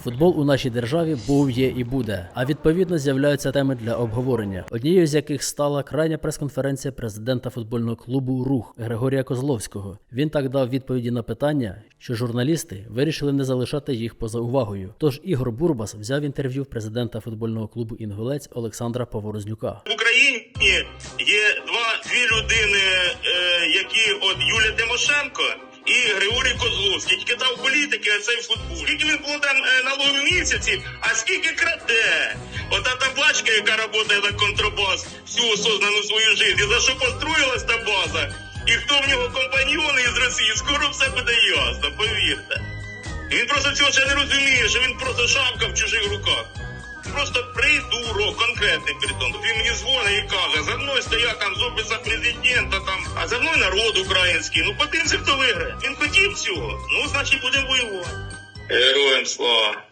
Футбол у нашій державі був, є і буде. А відповідно з'являються теми для обговорення. Однією з яких стала крайня прес-конференція президента футбольного клубу Рух Григорія Козловського. Він так дав відповіді на питання, що журналісти вирішили не залишати їх поза увагою. Тож Ігор Бурбас взяв інтерв'ю президента футбольного клубу Інгулець Олександра Поворознюка. В Україні є два дві людини, е, які от Юлія Тимошенко і Григорій Козловський. Тільки там політики, а це й футбол. Скільки він там е, налогів в місяці, а скільки краде? Ота табачка, яка працює на контрабас всю осознану свою життя. За що построїлась та база? І хто в нього компаньйони із Росії, скоро все буде ясно, повірте. Він просто цього ще не розуміє, що він просто шапка в чужих руках. Просто придурок, конкретний притом. Він мені дзвонить і каже, за мною стоять там з офіса президента, там, а за мною народ український. Ну подивимося, хто виграє. Він хотів цього. Ну, значить, будемо воювати. Героям слава.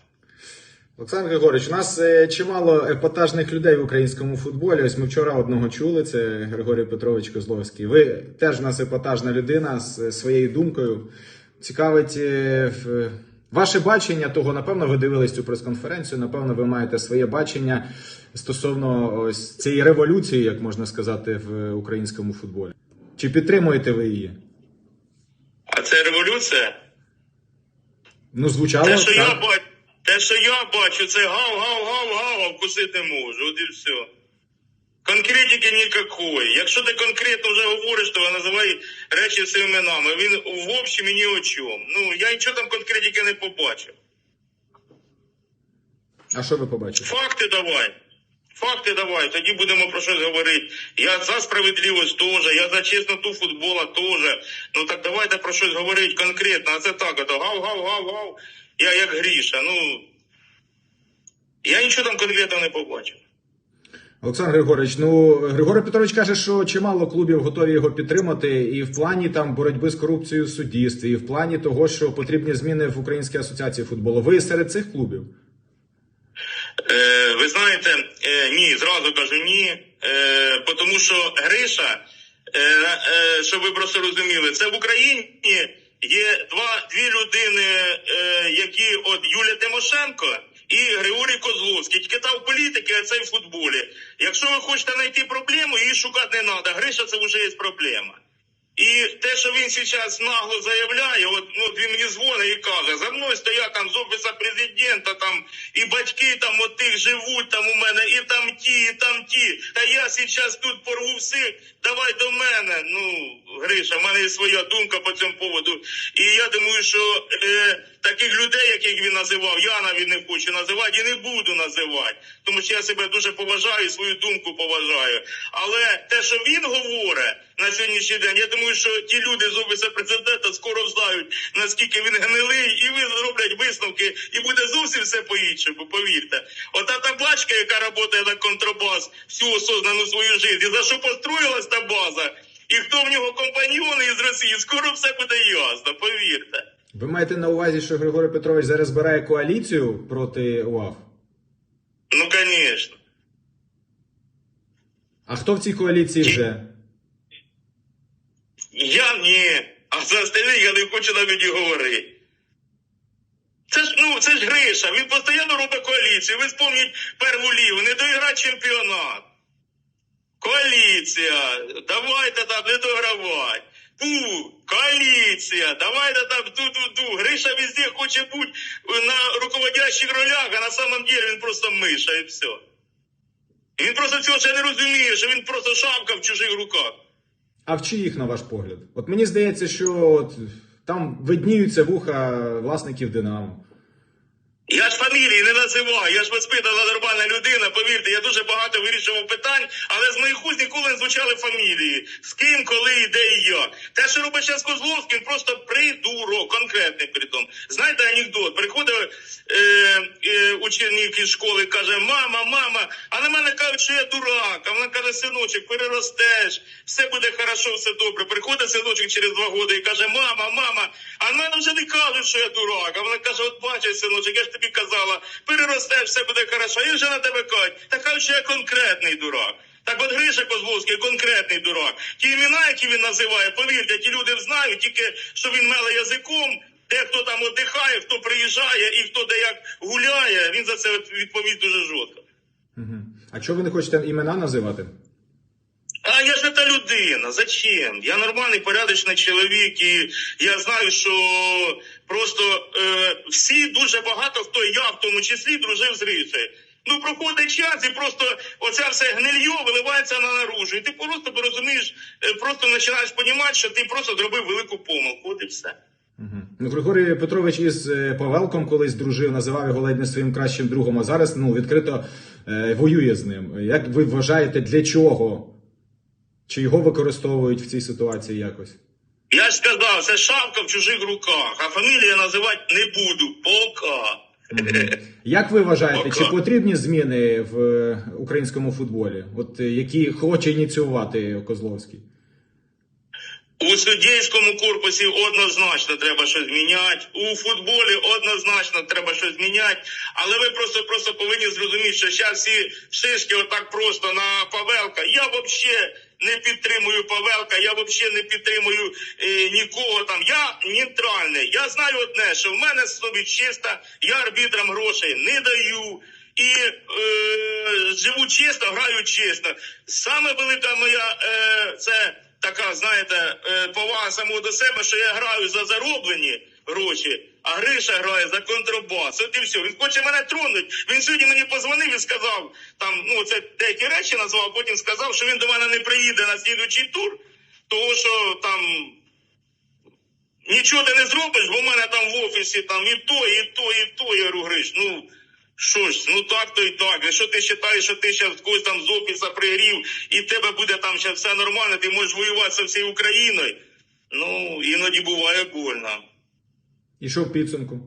Олександр Григорович, у нас е, чимало епатажних людей в українському футболі. Ось ми вчора одного чули. Це Григорій Петрович Козловський. Ви теж у нас епатажна людина з е, своєю думкою. Цікавить е, ваше бачення того, напевно, ви дивились цю прес-конференцію. Напевно, ви маєте своє бачення стосовно ось цієї революції, як можна сказати, в українському футболі. Чи підтримуєте ви її? А це революція? Ну, звучало Те, що я бачу, те, що я бачу, це гав-гав-гав-гав, вкусити можу. От і все. Конкретики ніякої. Якщо ти конкретно вже говориш, то називай речі своїми іменами. Він в общем і ні о чому. Ну, я нічого там конкретики не побачив. А що ви побачили? Факти давай. Факти давай, тоді будемо про щось говорити. Я за справедливість теж, я за чесноту футбола теж. Ну так давайте про щось говорити конкретно. А це так, ото гав-гав-гав-гав. Я як Гріша. Ну я нічого там конкретно не побачив. Олександр Григорович, ну Григорій Петрович каже, що чимало клубів готові його підтримати, і в плані там боротьби з корупцією в суддівстві, і в плані того, що потрібні зміни в Українській асоціації футболу. Ви серед цих клубів? Е, ви знаєте, е, ні, зразу кажу ні. Е, тому що Гриша, е, е, щоб ви просто розуміли, це в Україні є два дві людини, е, які от Юлія Тимошенко Тільки там політики, а це в футболі. Якщо ви хочете знайти проблему, її шукати не треба. Гриша це вже є проблема. І те, що він зараз нагло заявляє, от ну він мені дзвонить і каже, за мною стоять там з офіса президента, там і батьки там от тих живуть там у мене, і там ті, і там ті. Та я зараз тут порву всіх, давай до мене. Ну, Гриша, в мене є своя думка по цьому поводу. І я думаю, що е, таких людей, яких він називав, я навіть не хочу називати і не буду називати. Тому що я себе дуже поважаю, і свою думку поважаю. Але те, що він говорить на сьогоднішній день, я думаю, що ті люди з офісу президента скоро знають, наскільки він гнилий, і ви зроблять висновки, і буде зовсім все по-іншому, повірте. Ота табачка, яка працює на контрабас всю осознану свою життя, за що построїлась та база, і хто в нього компаньйони із Росії, скоро все буде ясно, повірте. Ви маєте на увазі, що Григорій Петрович зараз збирає коаліцію проти УАФ? Ну, звісно. А хто в цій коаліції вже? Я ні. А за остальних я не хочу навіть і говорити. Це ж ну це ж Гриша. Він постійно робить коаліцію. Ви спомніть перву лігу, не доіграти чемпіонат. Коаліція. Давайте там не догравати. Пу, коаліція, давайте там ту-ту-ту. Гриша везде хоче бути на руководящих ролях, а на самом деле він просто миша і все. Він просто цього ще не розуміє, що він просто шапка в чужих руках. А в чиїх, на ваш погляд? От мені здається, що от, там видніються вуха власників Динамо. Я ж фамілії не називаю, я ж воспитана нормальна людина. Повірте, я дуже багато вирішував питань, але з моїх уст ніколи не звучали фамілії. З ким, коли і де і як. Те, що робить зараз Козловський, просто придурок, конкретний притом. Знаєте анекдот? Приходить е, е, ученик із школи, каже: Мама, мама, а на мене кажуть, що я дурак. А вона каже, синочок, переростеш, все буде хорошо, все добре. Приходить синочок через два роки і каже: Мама, мама, а на мене вже не кажуть, що я дурак. А вона каже: От бачиш, синочок, я ж тобі казала, переростеш, все буде хорошо. І вже на тебе кажуть, та кажуть, що я конкретний дурак. Так от Гриша Козловський конкретний дурак. Ті імена, які він називає, повірте, ті люди знають, тільки що він меле язиком, Де хто там віддихає, хто приїжджає і хто де як гуляє, він за це відповість дуже жорстко. А чого ви не хочете імена називати? А та людина. Зачем? Я нормальний, порядочний чоловік, і я знаю, що просто е, всі дуже багато хто, я в тому числі, дружив з Рисою. Ну, проходить час, і просто оця все гнильо виливається на наружу. І ти просто розумієш, е, просто починаєш розуміти, що ти просто зробив велику помилку. От і все. Ну, Григорій Петрович із е, Павелком колись дружив, називав його ледь не своїм кращим другом, а зараз ну, відкрито е, воює з ним. Як ви вважаєте, для чого? Чи його використовують в цій ситуації якось? Я ж сказав, це шапка в чужих руках, а фамілію я називати не буду. Пока. Як ви вважаєте, чи потрібні зміни в е, українському футболі, от е, які хоче ініціювати Козловський? У суддівському корпусі однозначно треба щось міняти. У футболі однозначно треба щось міняти. Але ви просто просто повинні зрозуміти, що зараз всі шишки отак просто на Павелка. Я взагалі не підтримую Павелка, я взагалі не підтримую е, нікого там. Я нейтральний. Я знаю одне, що в мене совість чиста, я арбітрам грошей не даю. І е, живу чесно, граю чесно. Саме велика моя е, це така, знаєте, е, повага самого до себе, що я граю за зароблені гроші, а Гриша грає за контрабас. От і все. Він хоче мене тронути. Він сьогодні мені позвонив і сказав, там, ну це деякі речі назвав, потім сказав, що він до мене не приїде на слідуючий тур, того що там. Нічого ти не зробиш, бо в мене там в офісі там і то, і то, і то. Я говорю, Гриш, ну що ж, ну так то і так. Якщо ти вважаєш, що ти зараз когось там з офіса пригрів, і в тебе буде там ще все нормально, ти можеш воювати зі всією Україною. Ну, іноді буває больно. І що в підсумку?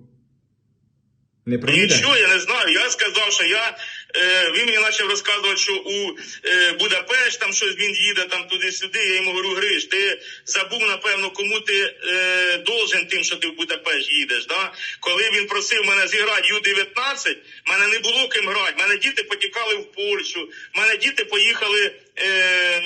Не? Нічого, я не знаю. Я сказав, що я. Е, він мені почав розказувати, що у е, Будапешт там щось він їде там туди-сюди. Я йому говорю, Гриш, ти забув, напевно, кому ти е, должен тим, що ти в Будапешт їдеш. Да? Коли він просив мене зіграти Ю-19, мене не було ким грати. Мене діти потікали в Польщу, мене діти поїхали. Е,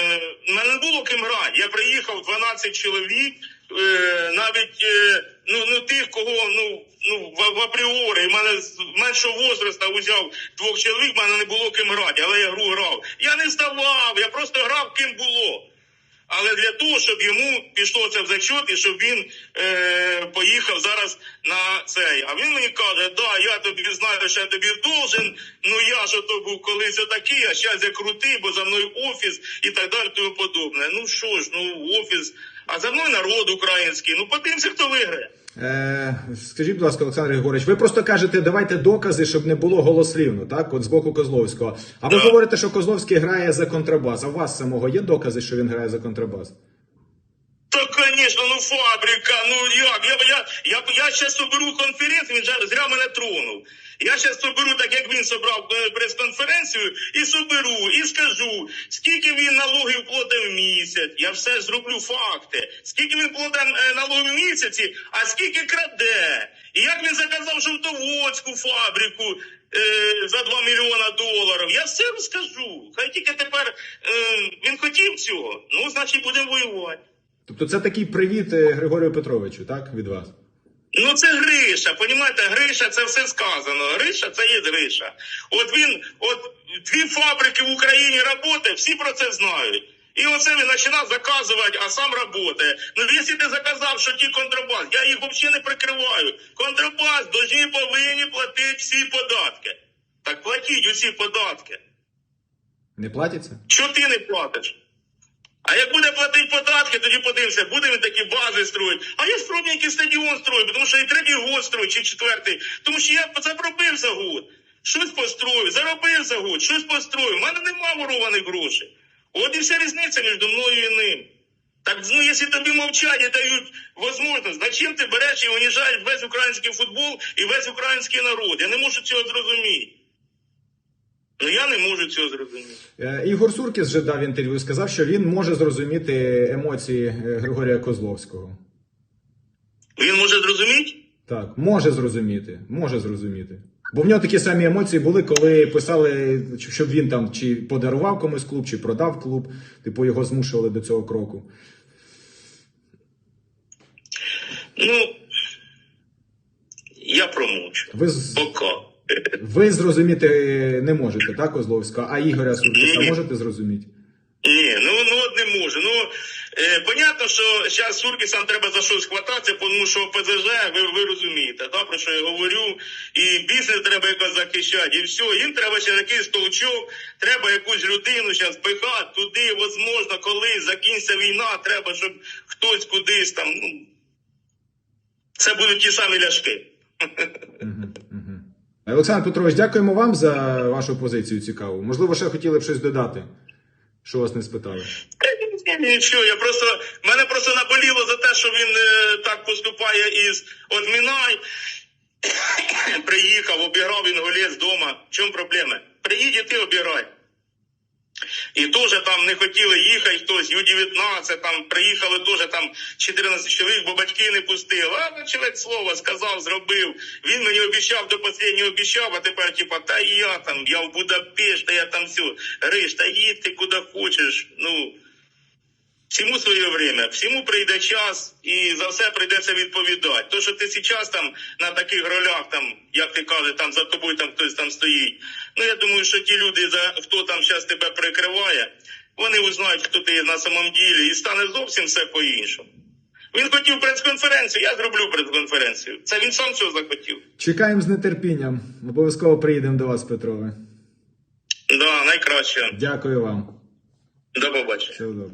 мене не було ким грати. Я приїхав 12 чоловік. Е, навіть е, ну, ну тих, кого ну, ну в, в апріорі, мене з меншого возраста узяв двох чоловік, мене не було ким грати, але я гру грав. Я не здавав, я просто грав ким було. Але для того, щоб йому пішло це в зачет, і щоб він е, поїхав зараз на цей. А він мені каже, да, я тобі знаю, що я тобі должен, ну я ж ото був колись отакий, а зараз я крутий, бо за мною офіс і так далі, тому подобне. Ну що ж, ну офіс, а за мною народ український. Ну подивимося, хто виграє. Е, скажіть, будь ласка, Олександр Григорович, ви просто кажете, давайте докази, щоб не було голослівно, так? От з боку Козловського. А ви Так. говорите, що Козловський грає за контрабас. А у вас самого є докази, що він грає за контрабас? Та, конечно, ну фабрика, ну як? Я, я, я, я зараз соберу конференцію, він зря мене тронув. Я зараз соберу, так як він собрав е, прес-конференцію, і соберу, і скажу, скільки він налогів платив в місяць. Я все зроблю факти. Скільки він платив е, налогів в місяці, а скільки краде. І як він заказав жовтоводську фабрику е, за 2 мільйона доларів. Я все розкажу. Хай тільки тепер е, він хотів цього, ну, значить, будемо воювати. Тобто це такий привіт е, Григорію Петровичу, так, від вас? Ну це Гриша, понімаєте, Гриша це все сказано. Гриша це є Гриша. От він, от дві фабрики в Україні працює, всі про це знають. І оце він починав заказувати, а сам працює. Ну, якщо ти заказав, що ті контрабас, я їх взагалі не прикриваю. Контрабас должні повинні платити всі податки. Так платіть усі податки. Не платяться? Що ти не платиш? А як буде платити податки, тоді подивимося, буде він такі бази строїти. А я спробую якийсь стадіон строїть, тому що і третій год строїть, чи четвертий. Тому що я заробив за год. Щось построю, заробив за год, щось построю. У мене нема ворованих грошей. От і вся різниця між мною і ним. Так, ну, якщо тобі мовчать і дають можливість, зачем ти береш і уніжаєш весь український футбол і весь український народ? Я не можу цього зрозуміти. Ну я не можу цього зрозуміти. Е, Ігор Суркіс вже дав інтерв'ю, сказав, що він може зрозуміти емоції е, Григорія Козловського. Він може зрозуміти? Так, може зрозуміти, може зрозуміти. Бо в нього такі самі емоції були, коли писали, щоб він там чи подарував комусь клуб, чи продав клуб. Типу його змушували до цього кроку. Ну, я промовчу. Ви, з- Пока. Ви зрозуміти не можете, так, Козловського, а Ігоря Суркіса можете зрозуміти? Ні, ну, ну от не можу. Ну, е, понятно, що зараз Суркісам треба за щось хвататися, тому що ПЗЖ, ви, ви розумієте, да, про що я говорю, і бізнес треба якось захищати, і все. Їм треба ще якийсь толчок, треба якусь людину зараз пихати туди, возможно, коли закінчиться війна, треба, щоб хтось кудись там, ну, це будуть ті самі ляшки. Олександр Петрович, дякуємо вам за вашу позицію цікаву. Можливо, ще хотіли б щось додати, що вас не спитали. Нічого, я просто мене просто наболіло за те, що він е, так поступає із от Мінай. Приїхав, обіграв він голець вдома. В чому проблема? Приїдь і ти обіграй. І теж там не хотіли їхати хтось, Ю-19, там приїхали теж там 14 чоловік, бо батьки не пустили. А ну, чоловік слово сказав, зробив. Він мені обіцяв до останнього обіцяв, а тепер типа, та я там, я в Будапешт, та я там все. Гриш, та їдь ти куди хочеш. Ну, Всьому своє время, всьому прийде час, і за все прийдеться відповідати. То, що ти зараз там на таких ролях, там, як ти кажеш, там за тобою там хтось там стоїть. Ну я думаю, що ті люди, за хто там зараз тебе прикриває, вони узнають, хто ти є на самом ділі, і стане зовсім все по-іншому. Він хотів прес-конференцію, я зроблю прес-конференцію. Це він сам цього захотів. Чекаємо з нетерпінням. Обов'язково приїдемо до вас, Петрове. Да, найкраще. Дякую вам. До побачення. Всього доброго.